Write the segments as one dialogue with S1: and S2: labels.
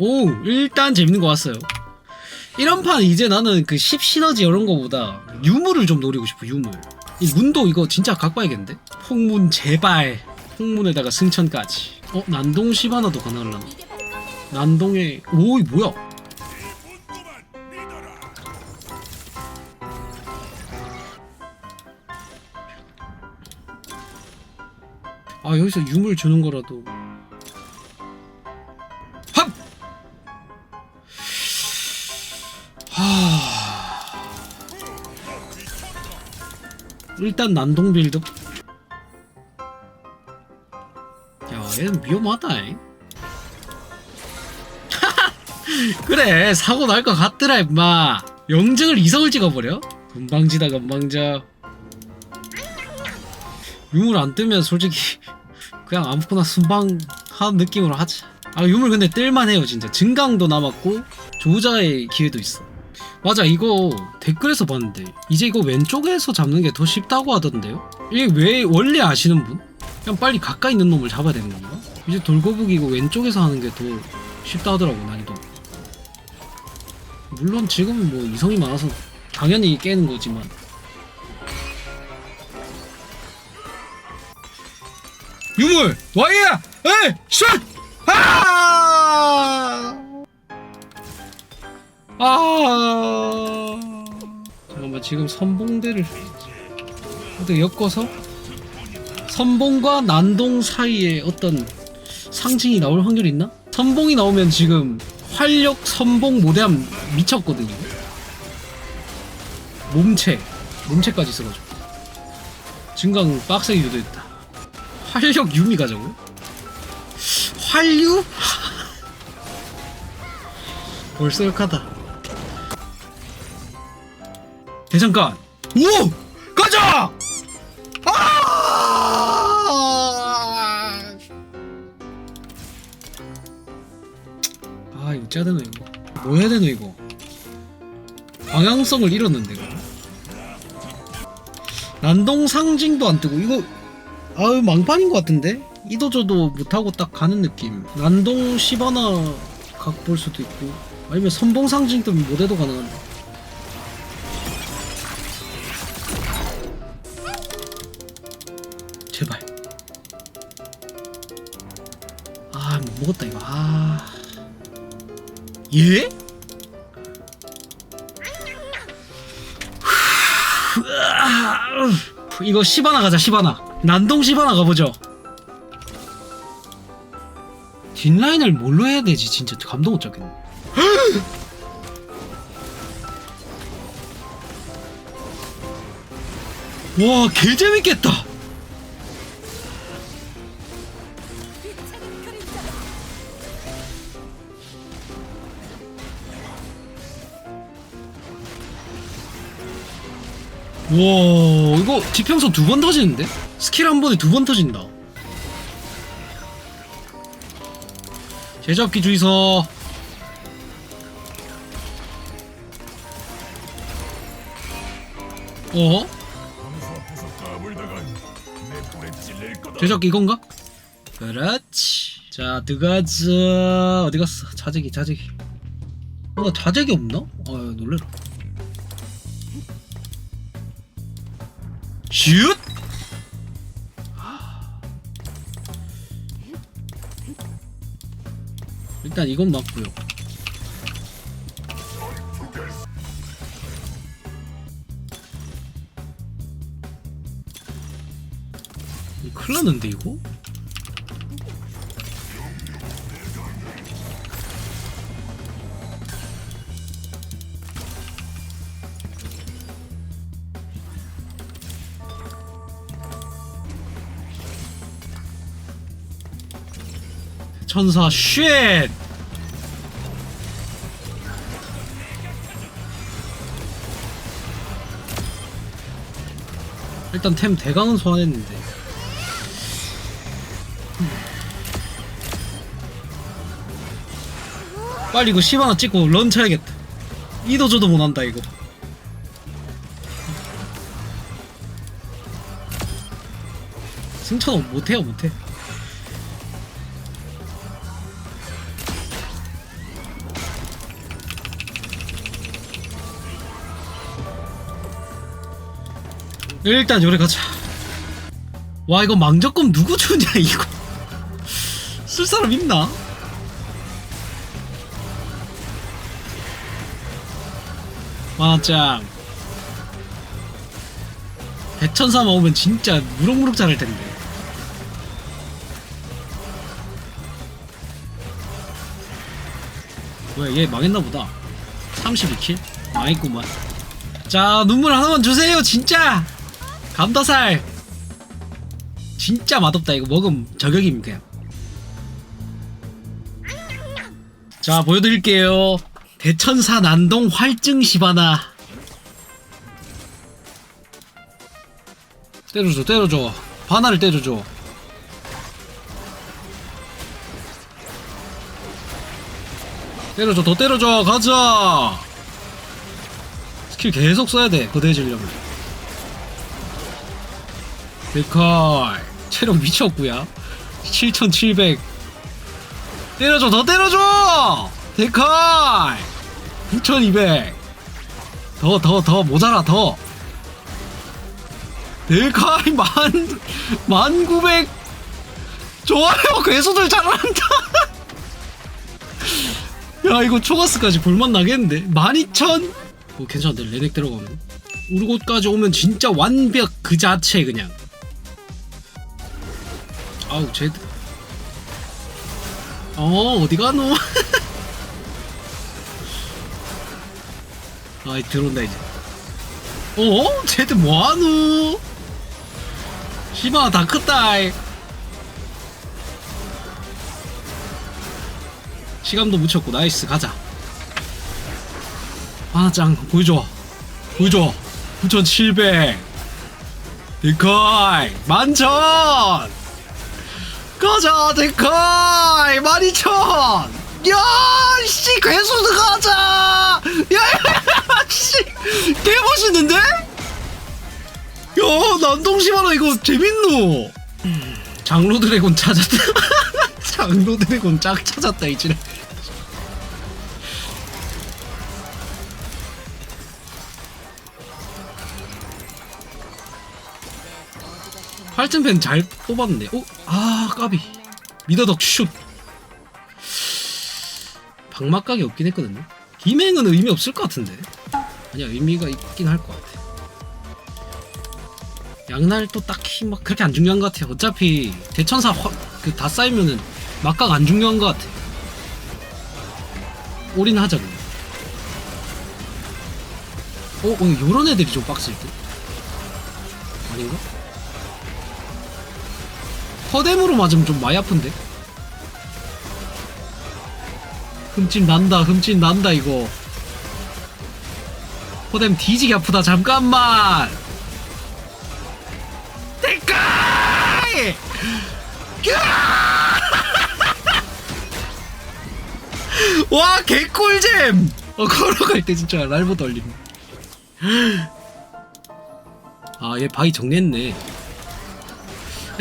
S1: 오 일단 재밌는 거 왔어요. 이런 판 이제 나는 그 10 시너지 이런 거보다 유물을 좀 노리고 싶어 유물. 이 문도 이거 진짜 각봐야겠는데? 폭문 제발. 폭문에다가 승천까지. 어 난동 시바나도 가능하려나? 난동에 오이 뭐야? 아 여기서 유물 주는 거라도 일단 난동 빌드. 야 얘는 위험하다 잉. 그래 사고 날 것 같더라 임마. 영증을 이성을 찍어버려? 금방지다 금방져. 유물 안 뜨면 솔직히 그냥 아무거나 순방하는 느낌으로 하자. 아 유물 근데 뜰만 해요 진짜. 증강도 남았고 조자의 기회도 있어 맞아 이거 댓글에서 봤는데 이제 이거 왼쪽에서 잡는 게 더 쉽다고 하던데요? 이게 왜 원래 아시는 분? 그냥 빨리 가까이 있는 놈을 잡아야 되는 건가? 이제 돌거북이 이거 왼쪽에서 하는 게 더 쉽다 하더라고 난이도 물론 지금은 뭐 이성이 많아서 당연히 깨는 거지만 유물 와이야 에이 슛 아! 아 잠깐만 지금 선봉대를 어떻게 엮어서 선봉과 난동 사이에 어떤 상징이 나올 확률이 있나? 선봉이 나오면 지금 활력 선봉 모대함 미쳤거든요 몸체 몸체까지 써가지고 증강 빡세게 유도했다 활력 유미 가자고요? 활유? 벌써 역하다 대장간 오! 가자! 아! 아 이거 짜야 되나 이거? 뭐 해야 되나 이거? 방향성을 잃었는데 이거. 난동 상징도 안 뜨고 이거 아유 망판인 것 같은데? 이도저도 못하고 딱 가는 느낌. 난동 시바나 각 볼 수도 있고 아니면 선봉 상징 뜨면 모대도 가능한데 예? 이거 시바나 가자 시바나. 난동 시바나 가보죠. 뒷라인을 뭘로 해야 되지? 진짜 감동 못 잡겠네. 와 개재밌겠다 와 이거 지평선 두 번 터지는데? 스킬 한 번에 두 번 터진다 제접기 주의서 어? 제접기 이건가? 그렇지 자 들어가자 어디 갔어 자재기 자재기 뭔가 자재기 없나? 아 놀래라 슛! 일단 이건 맞고요. 이 큰일 났는데 이거? 천사 쉣! 일단 템 대강은 소환했는데. 빨리 이거 10 하나 찍고 런 쳐야겠다. 이도저도 못한다 이거. 승천은 못해요 못해 일단 요래 가자. 와 이거 망적금 누구 주냐 이거? 쓸 사람 있나? 만화짱 대천사 먹으면 진짜 무럭무럭 자랄 텐데. 뭐야 얘 망했나 보다. 32킬? 망했구만. 자 눈물 하나만 주세요 진짜 감다살. 진짜 맛없다 이거. 저격임 그냥. 자 보여드릴게요. 대천사 난동 활증 시바나. 때려줘 때려줘. 바나를 때려줘. 때려줘 더 때려줘. 가자! 스킬 계속 써야 돼 거대해지려면 데칼 체력 미쳤구야. 7700 때려줘 더 때려줘! 데칼 9200 더 더 더 모자라 더. 데칼 만, 만900 좋아요 괴수들 잘한다. 야 이거 초가스까지 볼맛 나겠는데? 12000 어, 괜찮은데 레넥 들어가면? 우르곳까지 오면 진짜 완벽 그 자체 그냥 아우 제드 어 어디 가노 아이 들어온다 이제. 어 제드 뭐하노? 시바 다 컸다이. 시간도 묻혔고 나이스 가자. 아짱 보여줘 보여줘 9700 데카이 만천 가자 데카이! 12000 야씨 괴수드 가자! 야씨 개멋있는데? 야 난동시마라 이거 재밌노? 장로 드래곤 찾았다. 장로 드래곤 짝 찾았다 이제 활증펜 잘 뽑았는데 어? 아 까비. 미더덕 슛. 방막각이 없긴 했거든요. 김행은 의미 없을 것 같은데. 아니야 의미가 있긴 할 것 같아. 양날 또 딱히 막 그렇게 안 중요한 것 같아 어차피 대천사 그다 쌓이면은 막각 안 중요한 것 같아. 올인하자 그냥 어? 어 요런 애들이 좀 빡셀 듯? 아닌가? 허뎀으로 맞으면 좀 많이 아픈데? 흠집 난다 흠집 난다 이거. 허뎀 뒤지게 아프다 잠깐만! 대가이! 와 개꿀잼! 어 걸어갈 때 진짜 랄보 돌림 아얘 바위 정리했네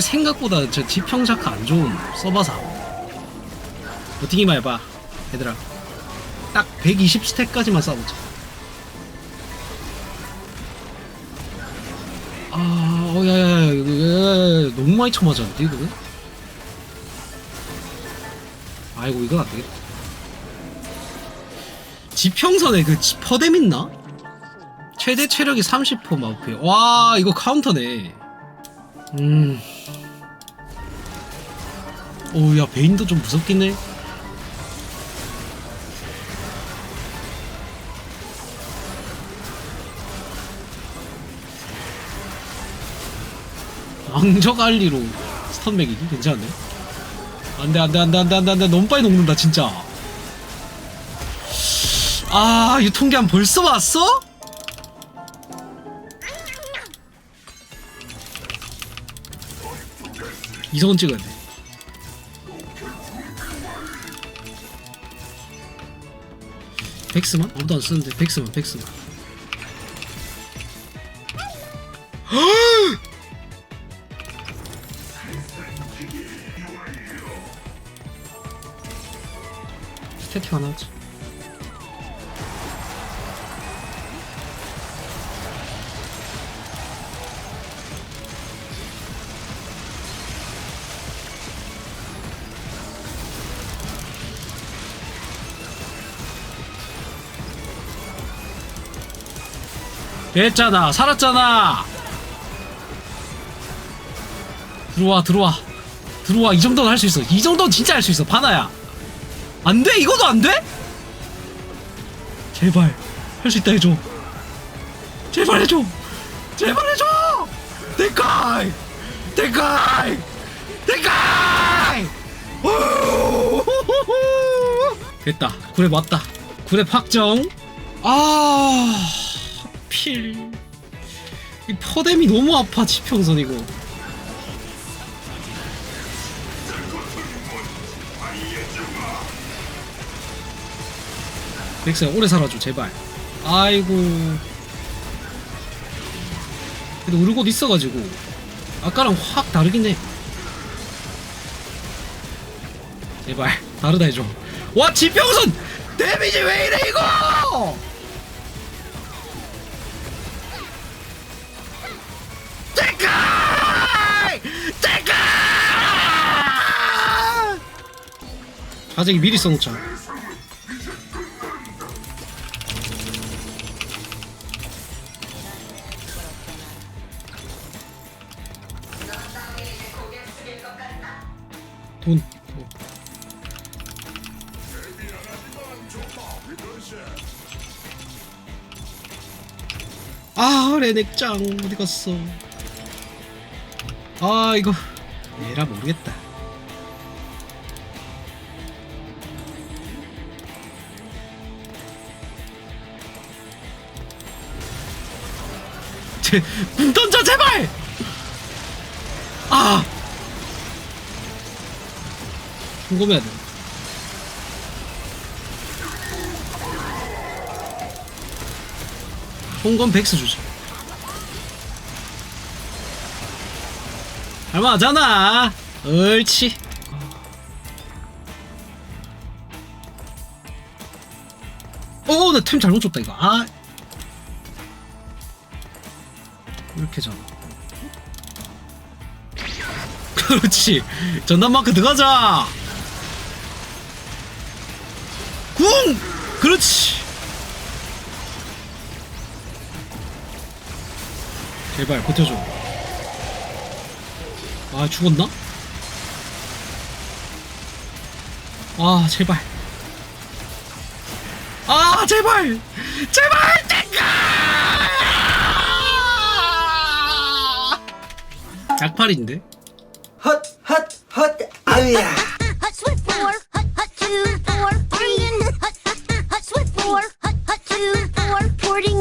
S1: 생각보다 저 지평자크 안 좋은 써봐서 버티기만 해봐 얘들아. 딱 120 스택까지만 싸우자. 아 어야야야 이거 야야야 너무 많이 쳐맞았는데 이거는 아이고 이건 안되겠다. 지평선에 그 지- 퍼뎀 있나? 최대 체력이 30% 마우프에. 와 이거 카운터네. 음. 오, 야, 베인도 좀 무섭긴 해. 왕적 알리로 스턴 매기기 괜찮네. 안 돼, 안 돼, 안 돼, 안 돼, 안 돼, 안 돼. 너무 빨리 녹는다, 진짜. 아, 유통기한 벌써 왔어? 이성은 찍어야 돼. 백스만? 아무도 안 쓰는데 백스만 백스만 스태틱 하나 하지 했잖아 살았잖아. 들어와 들어와. 들어와. 이 정도는 할 수 있어. 이 정도는 진짜 할 수 있어 바나야. 안돼? 이거도 안돼? 제발 할 수 있다 해줘. 제발 해줘. 제발 해줘. 데카이. 데카이. 데카이. 됐다. 구랩 왔다. 구랩 확정. 아 하필 이 퍼뎀이 너무 아파 지평선 이거. 백스야 오래 살아줘 제발. 아이고. 그래도 우르곳 있어가지고. 아까랑 확 다르긴 해. 제발 다르다 해줘. 와 지평선! 데미지 왜 이래 이거 데카이 데카이 자작이 미리 써놓자 돈 어. 아 레넥짱 어디 갔어 아 이거 얘라 모르겠다. 제궁 던져 제발! 아! 궁금해야 돼. 홍건 백스 주지 할만하잖아 옳지 어, 나템 잘못 줬다, 이거. 아. 이렇게 잖아. 그렇지. 전담마크 들어가자! 궁! 그렇지! 제발, 버텨줘. 아, 죽었나? 아, 제발. 아 제발 제발 잠깐 약팔인데
S2: 헛, 헛, 헛, 아유야.